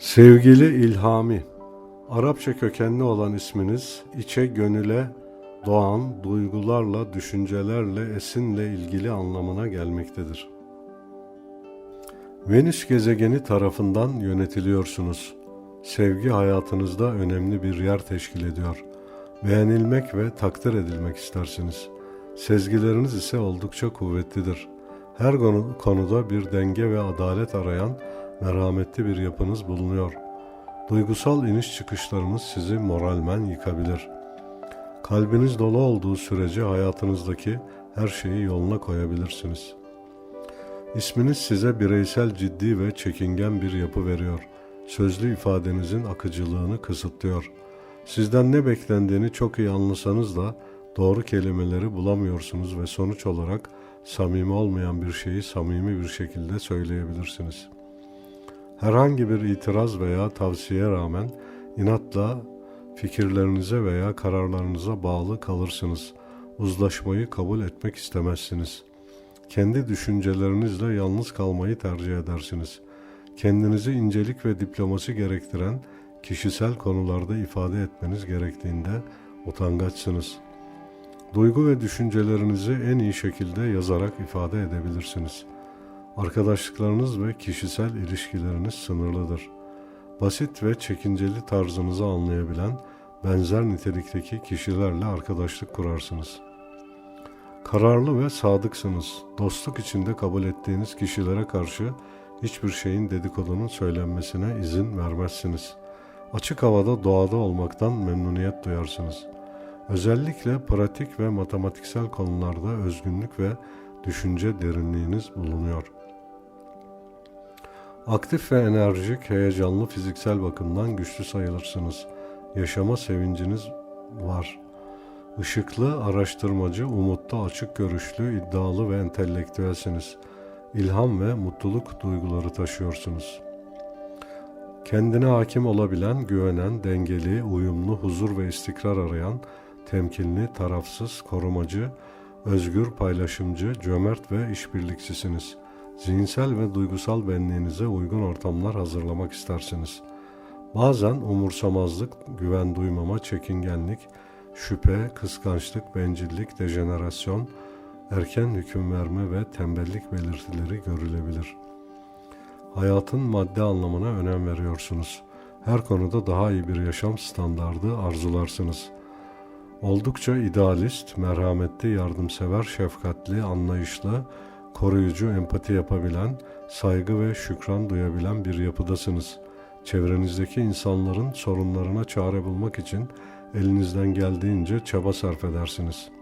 Sevgili İlhami, Arapça kökenli olan isminiz içe gönüle doğan duygularla, düşüncelerle, esinle ilgili anlamına gelmektedir. Venüs gezegeni tarafından yönetiliyorsunuz. Sevgi hayatınızda önemli bir yer teşkil ediyor. Beğenilmek ve takdir edilmek istersiniz. Sezgileriniz ise oldukça kuvvetlidir. Her konu- konuda bir denge ve adalet arayan merhametli bir yapınız bulunuyor. Duygusal iniş çıkışlarınız sizi moralmen yıkabilir. Kalbiniz dolu olduğu sürece hayatınızdaki her şeyi yoluna koyabilirsiniz. İsminiz size bireysel ciddi ve çekingen bir yapı veriyor. Sözlü ifadenizin akıcılığını kısıtlıyor. Sizden ne beklendiğini çok iyi anlasanız da doğru kelimeleri bulamıyorsunuz ve sonuç olarak samimi olmayan bir şeyi samimi bir şekilde söyleyebilirsiniz. Herhangi bir itiraz veya tavsiye rağmen inatla fikirlerinize veya kararlarınıza bağlı kalırsınız. Uzlaşmayı kabul etmek istemezsiniz. Kendi düşüncelerinizle yalnız kalmayı tercih edersiniz. Kendinizi incelik ve diplomasi gerektiren kişisel konularda ifade etmeniz gerektiğinde utangaçsınız. Duygu ve düşüncelerinizi en iyi şekilde yazarak ifade edebilirsiniz. Arkadaşlıklarınız ve kişisel ilişkileriniz sınırlıdır. Basit ve çekinceli tarzınızı anlayabilen benzer nitelikteki kişilerle arkadaşlık kurarsınız. Kararlı ve sadıksınız. Dostluk içinde kabul ettiğiniz kişilere karşı hiçbir şeyin dedikodunun söylenmesine izin vermezsiniz. Açık havada doğada olmaktan memnuniyet duyarsınız. Özellikle pratik ve matematiksel konularda özgünlük ve düşünce derinliğiniz bulunuyor. Aktif ve enerjik, heyecanlı fiziksel bakımdan güçlü sayılırsınız. Yaşama sevinciniz var. Işıklı, araştırmacı, umutlu, açık görüşlü, iddialı ve entelektüelsiniz. İlham ve mutluluk duyguları taşıyorsunuz. Kendine hakim olabilen, güvenen, dengeli, uyumlu, huzur ve istikrar arayan, temkinli, tarafsız, korumacı, özgür, paylaşımcı, cömert ve işbirlikçisiniz. Zihinsel ve duygusal benliğinize uygun ortamlar hazırlamak istersiniz. Bazen umursamazlık, güven duymama, çekingenlik, şüphe, kıskançlık, bencillik, dejenerasyon, erken hüküm verme ve tembellik belirtileri görülebilir. Hayatın madde anlamına önem veriyorsunuz. Her konuda daha iyi bir yaşam standardı arzularsınız. Oldukça idealist, merhametli, yardımsever, şefkatli, anlayışlı, koruyucu, empati yapabilen, saygı ve şükran duyabilen bir yapıdasınız. Çevrenizdeki insanların sorunlarına çare bulmak için elinizden geldiğince çaba sarf edersiniz.